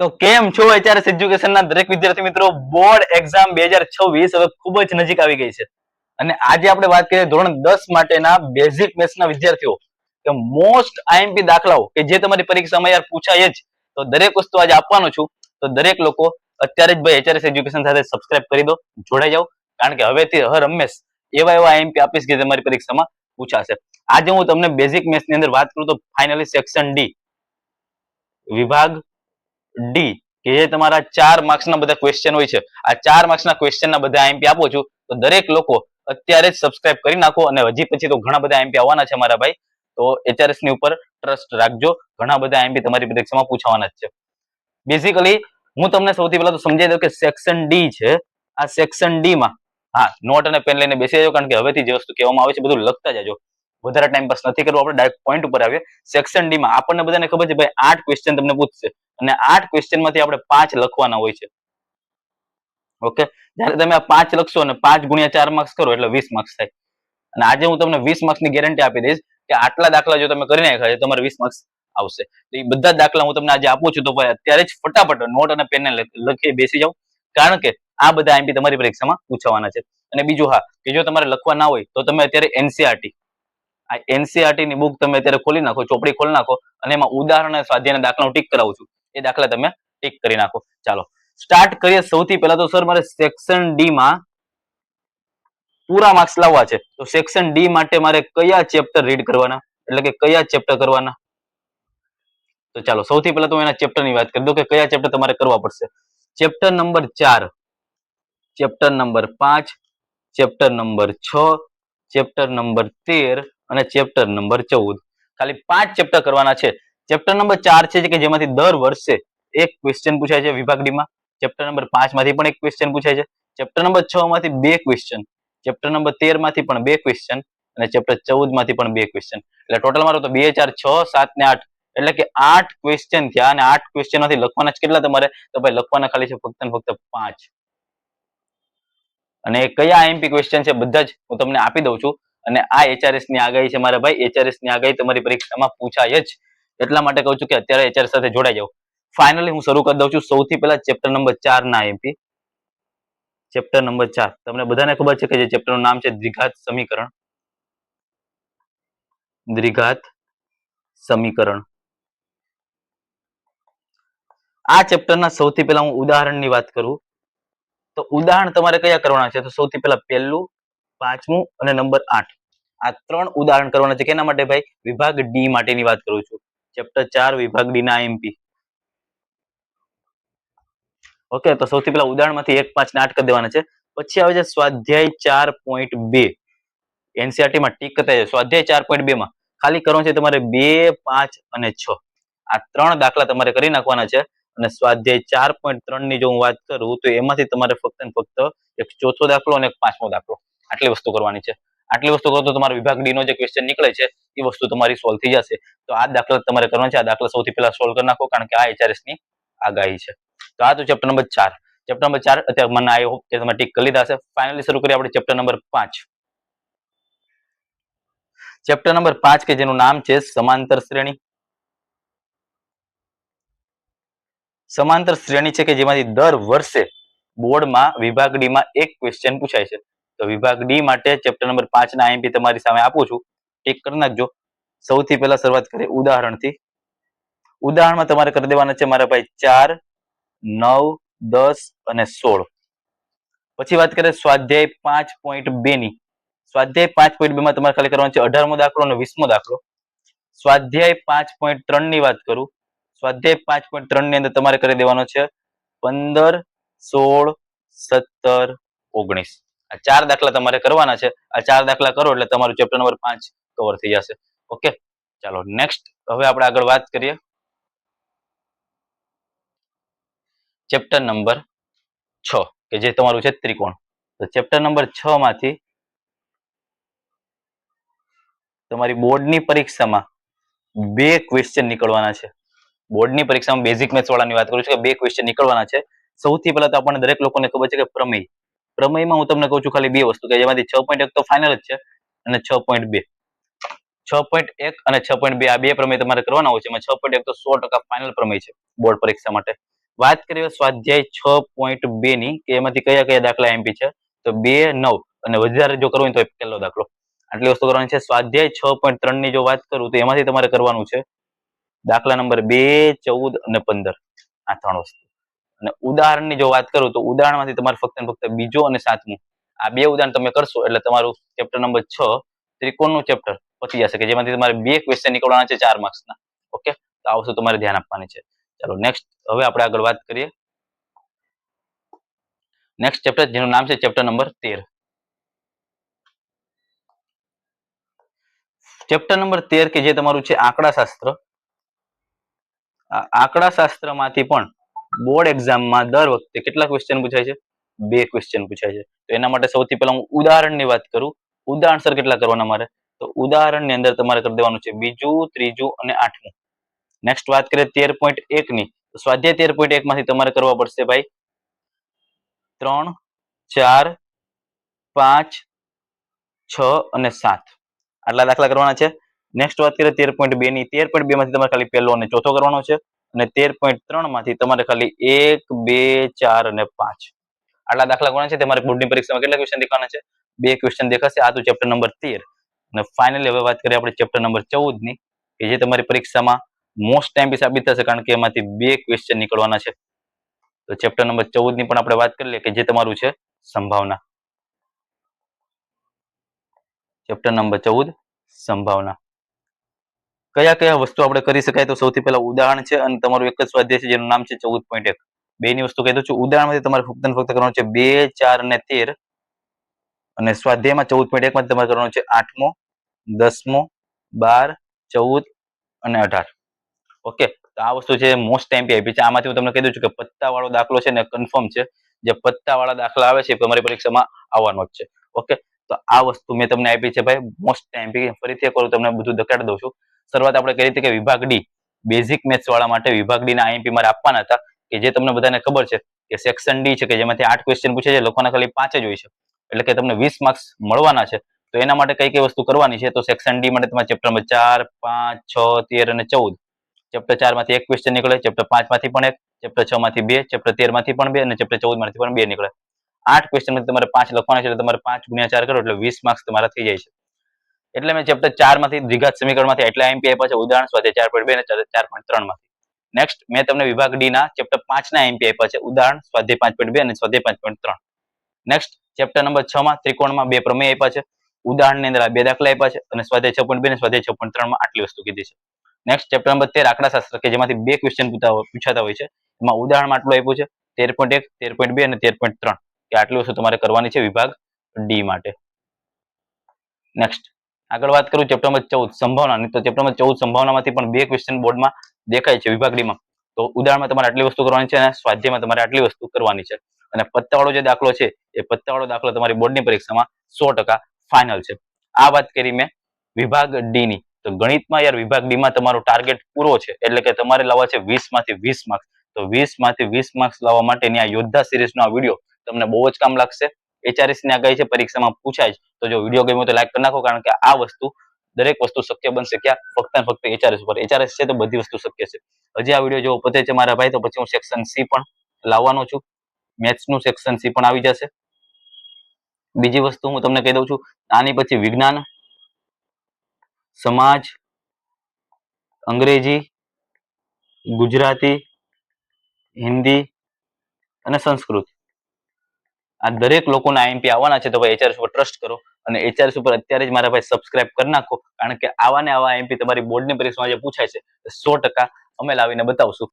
તો કેમ છો? એચઆરએસ એજ્યુકેશનના દરેક વિદ્યાર્થી મિત્રો બોર્ડ એક્ઝામ બે હજાર છવ્વીસ હવે ખૂબ જ નજીક આવી ગઈ છે. અને આજે આપણે વાત કરીએ ધોરણ દસ માટેના બેઝિક મેથ્સના વિદ્યાર્થીઓ. કે મોસ્ટ આઈએમપી દાખલાઓ, કે જે તમારી પરીક્ષામાં યાર પૂછાય જ, તો દરેક વસ્તુ આજે આપવાનો છું. તો દરેક લોકો અત્યારે જ ભાઈ એચઆરએસ એજ્યુકેશન સાથે સબસ્ક્રાઇબ કરી દો, જોડાઈ જાઓ. કારણ કે હવેથી હર હંમેશ એવા એવા આઈએમપી આપીશ કે તમારી પરીક્ષામાં પૂછાશે. આજે હું તમને બેઝિક મેથ્સની અંદર વાત કરું તો ફાઇનલી સેક્શન ડી વિભાગ ડી કે જે તમારા ચાર માર્ક્સના બધા ક્વેશ્ચન હોય છે. આ ચાર માર્ક્સના ક્વેશ્ચનના બધા આઈએમપી આપો છું, તો દરેક લોકો અત્યારે જ સબસ્ક્રાઇબ કરી નાખો અને હજી પછી તો ઘણા બધા આઈએમપી આવવાના છે મારા ભાઈ. તો એચઆરએસની ઉપર ટ્રસ્ટ રાખજો. ઘણા બધા આઈએમપી તમારી પરીક્ષામાં પૂછવાના જ છે. બેઝિકલી હું તમને સૌથી પહેલા તો સમજાવી દઉં કે સેક્શન ડી છે. આ સેક્શન ડી માં હા નોટ અને પેન લઈને બેસી જાજો, કારણ કે હવેથી જે વસ્તુ કહેવામાં આવે છે, બધું લખતા જાજો. વધારે ટાઈમ પાસ નથી કરવો. આપણે ડાયરેક્ટ પોઈન્ટ ઉપર આવીએ. સેક્શન ડી માં આપણને બધાને ખબર છે, ભાઈ આઠ ક્વેશ્ચન તમને પૂછશે. અને આઠ ક્વેશ્ચનમાંથી આપણે પાંચ લખવાના હોય છે. ઓકે જ્યારે તમે આ પાંચ લખશો અને પાંચ ગુણ્યા ચાર માર્ક્સ કરો, એટલે વીસ માર્ક્સ થાય. અને આજે હું તમને વીસ માર્ક્સની ગેરંટી આપી દઈશ કે આટલા દાખલા જો તમે કરી નાખ્યા છે, તમારે વીસ માર્ક્સ આવશે. તો એ બધા દાખલા હું તમને આજે આપું છું, તો ભાઈ અત્યારે જ ફટાફટ નોટ અને પેનને લખી બેસી જાઓ. કારણ કે આ બધા એમપી તમારી પરીક્ષામાં પૂછાવાના છે. અને બીજું હા, કે જો તમારે લખવા ના હોય, તો તમે અત્યારે એનસીઆરટી આ એનસીઆરટી ની બુક તમે અત્યારે ખોલી નાખો, ચોપડી ખોલી નાખો અને એમાં ઉદાહરણ સ્વાધ્યાયના દાખલાનું ટીક કરાવું છું. એ દાખલા તમે ટીક કરી નાખો. ચાલો. સ્ટાર્ટ કરીએ સૌથી પહેલા તો સર મારે સેક્શન ડી માં પૂરા માર્ક્સ લાવવા છે. તો સેક્શન ડી માટે મારે કયા ચેપ્ટર રીડ કરવાના? એટલે કે કયા ચેપ્ટર કરવાના? તો ચાલો, સૌથી પહેલા તો એના ચેપ્ટરની વાત કરી દો કે કયા ચેપ્ટર તમારે કરવા પડશે. ચેપ્ટર નંબર ચાર. ચેપ્ટર નંબર પાંચ. ચેપ્ટર નંબર છ. ચેપ્ટર નંબર તેર. અને ચેપ્ટર નંબર ચૌદ. ખાલી પાંચ ચેપ્ટર કરવાના છે. ચેપ્ટર નંબર ચાર છે કે જેમાંથી દર વર્ષે એક ક્વેશ્ચન પૂછાય છે વિભાગ ડીમાં. ચેપ્ટર નંબર પાંચમાંથી પણ એક ક્વેશ્ચન પૂછાય છે. ચેપ્ટર નંબર છ માંથી બે ક્વેશ્ચન ચેપ્ટર નંબર તેરમાંથી પણ બે ક્વેશ્ચન અને ચેપ્ટર ચૌદમાંથી પણ બે ક્વેશ્ચન એટલે ટોટલ મારો તો બે, ચાર, છ, સાત ને આઠ. એટલે કે આઠ ક્વેશ્ચન થયા અને આઠ ક્વેશ્ચનમાંથી લખવાના કેટલા તમારે? તો ભાઈ લખવાના ખાલી છે ફક્ત ફક્ત પાંચ. અને કયા આઈએમપી ક્વેશ્ચન છે? બધા જ હું તમને આપી દઉં છું. અને આ એચઆરએસની આગાહી છે મારા ભાઈ. એચઆરએસની આગાહી તમારી પરીક્ષામાં પૂછાય જ. એટલા માટે કહું છું કે અત્યારે એચઆરએસ સાથે જોડાઈ જાઓ. ફાઇનલી હું શરૂ કરી દઉં છું સૌથી પહેલા ચેપ્ટર નંબર ચાર ના એમપી ચેપ્ટર નંબર ચાર. તમને બધાને ખબર છે કે જે ચેપ્ટરનું નામ છે દ્વિઘાત સમીકરણ. દ્વિઘાત સમીકરણ. આ ચેપ્ટરના સૌથી પહેલા હું ઉદાહરણની વાત કરું. તો ઉદાહરણ તમારે કયા કરવાના છે? તો સૌથી પહેલા પહેલું પાંચમું અને નંબર આઠ. આ ત્રણ ઉદાહરણ કરવાના છે. કેના માટે ભાઈ? વિભાગ ડી માટેની વાત કરું છું. ચેપ્ટર ચાર, વિભાગ ડી ના એમપી ઓકે તો સૌથી પહેલા ઉદાહરણમાંથી એક, પાંચ આઠ કરી દેવાના છે. પછી આવે છે સ્વાધ્યાય ચાર પોઈન્ટ બે. એનસીઆરટી માં ટીક કરતા છે સ્વાધ્યાય ચાર પોઈન્ટ બે માં. ખાલી કરવાનું છે તમારે બે, પાંચ અને છ. આ ત્રણ દાખલા તમારે કરી નાખવાના છે. અને સ્વાધ્યાય ચાર પોઈન્ટ ત્રણની જો હું વાત કરું, તો એમાંથી તમારે ફક્ત ને ફક્ત એક ચોથો દાખલો અને એક પાંચમો દાખલો. આટલી વસ્તુ કરવાની છે. આટલી વસ્તુ કરો તો તમારો વિભાગ ડી નો જે ક્વેશ્ચન નીકળે છે, એ વસ્તુ તમારી સોલ્વ થઈ જશે. તો આ દાખલા તમારે કરવાનો છે. આ દાખલા સૌથી પહેલા સોલ્વ કરી નાખો, કારણ કે આ એચઆરએસની આગાહી છે. તો આ તો ચેપ્ટર નંબર ચાર. ચેપ્ટર નંબર ચાર, અત્યારે મને આઈ હોપ કે તમે ટીક કરી લીધા હશે. ફાઇનલી શરૂ કરીએ આપણે ચેપ્ટર નંબર પાંચ. ચેપ્ટર નંબર પાંચ કે જેનું નામ છે સમાંતર શ્રેણી. સમાંતર શ્રેણી છે કે જેમાંથી દર વર્ષે બોર્ડમાં વિભાગ ડી માં એક ક્વેશ્ચન પૂછાય છે. તો વિભાગ ડી માટે ચેપ્ટર નંબર પાંચ ના આઈએમપી તમારી સામે આપું છું. ટીક કરી નાખજો. સૌથી પહેલા શરૂઆત કરીએ ઉદાહરણથી. ઉદાહરણમાં તમારે કરી દેવાના છે મારા ભાઈ ચાર, નવ, દસ અને સોળ. પછી વાત કરીએ સ્વાધ્યાય પાંચ પોઈન્ટ બે ની. સ્વાધ્યાય પાંચ પોઈન્ટ બે માં તમારે ખાલી કરવાનો છે અઢારમો દાખલો અને વીસમો દાખલો. સ્વાધ્યાય પાંચ પોઈન્ટ ત્રણની વાત કરું. સ્વાધ્યાય પાંચ પોઈન્ટ ત્રણની અંદર તમારે કરી દેવાનો છે પંદર, સોળ, સત્તર, ઓગણીસ. આ ચાર દાખલા તમારે કરવાના છે. આ ચાર દાખલા કરો એટલે તમારું ચેપ્ટર નંબર પાંચ કવર થઈ જશે. ઓકે ચાલો નેક્સ્ટ હવે આપણે આગળ વાત કરીએ. ચેપ્ટર નંબર છ, કે જે તમારું છે ત્રિકોણ. તો ચેપ્ટર નંબર છ માંથી તમારી બોર્ડની પરીક્ષામાં બે ક્વેશ્ચન નીકળવાના છે. બોર્ડની પરીક્ષામાં બેઝિક મેથ્સ વાળાની વાત કરું છું કે બે ક્વેશ્ચન નીકળવાના છે. સૌથી પહેલા તો આપણને દરેક લોકોને ખબર છે કે પ્રમેય. પ્રમેયમાં હું તમને કહું છું ખાલી બે વસ્તુ કે જેમાંથી છ પોઈન્ટ એક તો ફાઇનલ જ છે અને છ પોઈન્ટ બે. છ પોઈન્ટ એક અને છ પોઈન્ટ બે આ બે પ્રમેય તમારે કરવાના હોય છે. છ પોઈન્ટ એક તો સો ટકા ફાઇનલ પ્રમેય છે બોર્ડ પરીક્ષા માટે. વાત કરીએ સ્વાધ્યાય છ પોઈન્ટ બે ની કે એમાંથી કયા કયા દાખલા એમપી છે? તો બે, નવ અને વધારે જો કરવું તો પહેલો દાખલો. આટલી વસ્તુ કરવાની છે. સ્વાધ્યાય છ પોઈન્ટ ત્રણની જો વાત કરું તો એમાંથી તમારે કરવાનું છે દાખલા નંબર બે, ચૌદ અને પંદર. આ ત્રણ વસ્તુ. અને ઉદાહરણની જો વાત કરું તો ઉદાહરણમાંથી તમારે ફક્ત ફક્ત બીજો અને સાતમું. આ બે ઉદાહરણ તમે કરશો એટલે તમારું ચેપ્ટર નંબર છ ત્રિકોણનું ચેપ્ટર પતી જશે કે જેમાંથી તમારે બે ક્વેશ્ચન નીકળવાના છે ચાર માર્ક્સના ઓકે તો આ વસ્તુ તમારે ધ્યાન આપવાની છે. ચાલો નેક્સ્ટ હવે આપણે આગળ વાત કરીએ. નેક્સ્ટ ચેપ્ટર જેનું નામ છે ચેપ્ટર નંબર તેર. ચેપ્ટર નંબર તેર કે જે તમારું છે આંકડા શાસ્ત્ર આ આંકડા શાસ્ત્રમાંથી પણ બોર્ડ એક્ઝામમાં દર વખતે કેટલા ક્વેશ્ચન પૂછાય છે? બે ક્વેશ્ચન પૂછાય છે. તો એના માટે સૌથી પહેલા હું ઉદાહરણની વાત કરું. ઉદાહરણ સર કેટલા કરવાના મારે? તો ઉદાહરણની અંદર તમારે કરી દેવાનું છે બીજું, ત્રીજું અને આઠમું. નેક્સ્ટ વાત કરીએ તેર પોઈન્ટ એકની. તો સ્વાધ્યાય તેર પોઈન્ટ એક માંથી તમારે કરવા પડશે ભાઈ. ત્રણ, ચાર, પાંચ, છ અને સાત. આટલા દાખલા કરવાના છે. નેક્સ્ટ વાત કરીએ તેર પોઈન્ટ બે ની. તેર પોઈન્ટ બે માંથી તમારે ખાલી પહેલો અને ચોથો કરવાનો છે. અને તેર પોઈન્ટ ત્રણમાંથી તમારે ખાલી એક, બે, ચાર અને પાંચ. આટલા દાખલા ગણા છે? તમારે બોર્ડની પરીક્ષામાં કેટલા ક્વેશ્ચન દેખાવાના છે? બે ક્વેશ્ચન દેખાશે. આ તો ચેપ્ટર નંબર તેર. અને ફાઇનલી હવે વાત કરીએ આપણે ચેપ્ટર નંબર ચૌદની કે જે તમારી પરીક્ષામાં મોસ્ટ ટાઈમ બી સાબિત થશે, કારણ કે એમાંથી બે ક્વેશ્ચન નીકળવાના છે. તો ચેપ્ટર નંબર ચૌદની પણ આપણે વાત કરી લઈએ કે જે તમારું છે સંભાવના. ચેપ્ટર નંબર ચૌદ, સંભાવના. કયા કયા વસ્તુ આપણે કરી શકાય તો સૌથી પહેલા ઉદાહરણ છે અને તમારું એક જ સ્વાધ્યાય છે જેનું નામ છે ચૌદ પોઈન્ટ એક. બે ની વસ્તુ કહી દઉં છું. ઉદાહરણમાંથી તમારે ફક્ત ફક્ત કરવાનું છે બે, ચાર અને તેર. અને સ્વાધ્યાયમાં ચૌદ પોઈન્ટ એક માંથી તમારે કરવાનું છે આઠમો, દસમો, બાર, ચૌદ અને અઢાર. ઓકે? તો આ વસ્તુ છે મોસ્ટ ટાઈમ આપી છે. આમાંથી હું તમને કહી દઉં છું કે પત્તા વાળો દાખલો છે ને કન્ફર્મ છે. જે પત્તા વાળા દાખલા આવે છે તમારી પરીક્ષામાં આવવાનો જ છે. ઓકે તો આ વસ્તુ મેં તમને આપી છે ભાઈ. મોસ્ટ ટાઈમ ફરીથી એક તમને બધું દકાડી દઉં છું. શરૂઆત આપણે કરી હતી કે વિભાગ ડી બેઝિક મેથ્સ વાળા માટે વિભાગ ડી ના આઈએમપી મારે આપવાના હતા કે જે તમને બધાને ખબર છે કે સેક્શન ડી છે કે જેમાંથી આઠ ક્વેશ્ચન પૂછે છે, લોકોના ખાલી પાંચ જ હોય છે. એટલે કે તમને વીસ માર્ક્સ મળવાના છે. તો એના માટે કઈ કઈ વસ્તુ કરવાની છે? તો સેક્શન ડી માટે તમારે ચેપ્ટરમાં ચાર, પાંચ, છ, તેર અને ચૌદ. ચેપ્ટર ચારમાંથી એક ક્વેશ્ચન નીકળે ચેપ્ટર પાંચમાંથી પણ એક ચેપ્ટર છ માંથી બે ચેપ્ટર તેરમાંથી પણ બે અને ચેપ્ટર ચૌદમાંથી પણ બે નીકળે. આઠ ક્વેશ્ચન તમારે પાંચ લખવાના છે તમારે પાંચ ગુણ્યા ચાર કરો એટલે વીસ માર્ક્સ તમારા થઈ જાય છે. એટલે મેં ચેપ્ટર ચારમાંથી દ્વિઘાત સમીકરણમાંથી એટલા એમપી આપ્યા છે, ઉદાહરણ સ્વાધ્યાય ચાર પોઈન્ટ બે અને ચાર પોઈન્ટ ત્રણમાંથી. નેક્સ્ટ મેં તમને વિભાગ ડી ના ચેપ્ટર પાંચ ના એમપી આપ્યા છે, ઉદાહરણ સ્વાધ્યાય પાંચ પોઈન્ટ બે અને સ્વાધ્યાય પાંચ પોઈન્ટ ત્રણ. નેક્સ્ટ ચેપ્ટર નંબર છ માં ત્રિકોણમાં બે પ્રમેય આપ્યા છે, ઉદાહરણની અંદર બે દાખલા આપ્યા છે અને સ્વાધ્યાય છ પોઈન્ટ બે અને સ્વાધ્યાય છ પોઈન્ટ ત્રણમાં આટલી વસ્તુ કીધી છે. નેક્સ્ટ ચેપ્ટર નંબર તેર આંકડાશાસ્ત્ર કે જેમાંથી બે ક્વેશ્ચન પૂછાતા હોય છે. એમાં ઉદાહરણમાં આટલું આપ્યું છે, તેર પોઈન્ટ એક, તેર પોઈન્ટ બે અને તેર પોઈન્ટ ત્રણ. કે આટલી વસ્તુ તમારે કરવાની છે વિભાગ ડી માટે. નેક્સ્ટ આગળ વાત કરું ચેપ્ટર નંબર ચૌદ સંભાવના તો ચેપ્ટર નંબર ચૌદ સંભાવનામાંથી પણ બે ક્વેશ્ચન બોર્ડમાં દેખાય છે વિભાગ ડીમાં તો ઉદાહરણમાં તમારે આટલી વસ્તુ કરવાની છે અને સ્વાધ્યાયમાં તમારે આટલી વસ્તુ કરવાની છે. અને પત્તાવાળો જે દાખલો છે, એ પત્તાવાળો દાખલો તમારી બોર્ડની પરીક્ષામાં સો ફાઇનલ છે. આ વાત કરી મેં વિભાગ ડી ની. તો ગણિતમાં યાર વિભાગ ડી માં તમારો ટાર્ગેટ પૂરો છે, એટલે કે તમારે લાવવા છે વીસમાંથી વીસ માર્ક્સ તો વીસમાંથી વીસ માર્ક્સ લાવવા માટેની આ યોદ્ધા સિરીઝનો આ વીડિયો તમને બહુ જ કામ લાગશે. એચઆરએસની આગાહી છે, પરીક્ષામાં પૂછાય તો જો વીડિયો ગમ્યો તો લાઈક કરી નાખો, કારણ કે આ વસ્તુ દરેક વસ્તુ શક્ય બનશે ક્યાં? ફક્ત ફક્ત એચઆરએસ ઉપર. એચઆરએસ છે તો બધી વસ્તુ શક્ય છે. હજી આ વીડિયો જો પતે છે મારા ભાઈ, તો પછી હું સેક્શન સી પણ લાવવાનો છું. મેથ્સનું સેક્શન સી પણ આવી જશે. બીજી વસ્તુ હું તમને કહી દઉં છું, આની પછી વિજ્ઞાન, સમાજ, અંગ્રેજી, ગુજરાતી, હિન્દી અને સંસ્કૃત. આ દરેક લોકોના આઈએમપી આવવાના છે તો ભાઈ એચઆરએસ ઉપર ટ્રસ્ટ કરો અને એચઆરએસ ઉપર અત્યારે જ મારા ભાઈ સબસ્ક્રાઇબ કરી નાખો. કારણ કે આવા ને આવા આઈએમપી તમારી બોર્ડની પરીક્ષામાં જે પૂછાય છે. સો ટકા અમે લાવીને બતાવશું.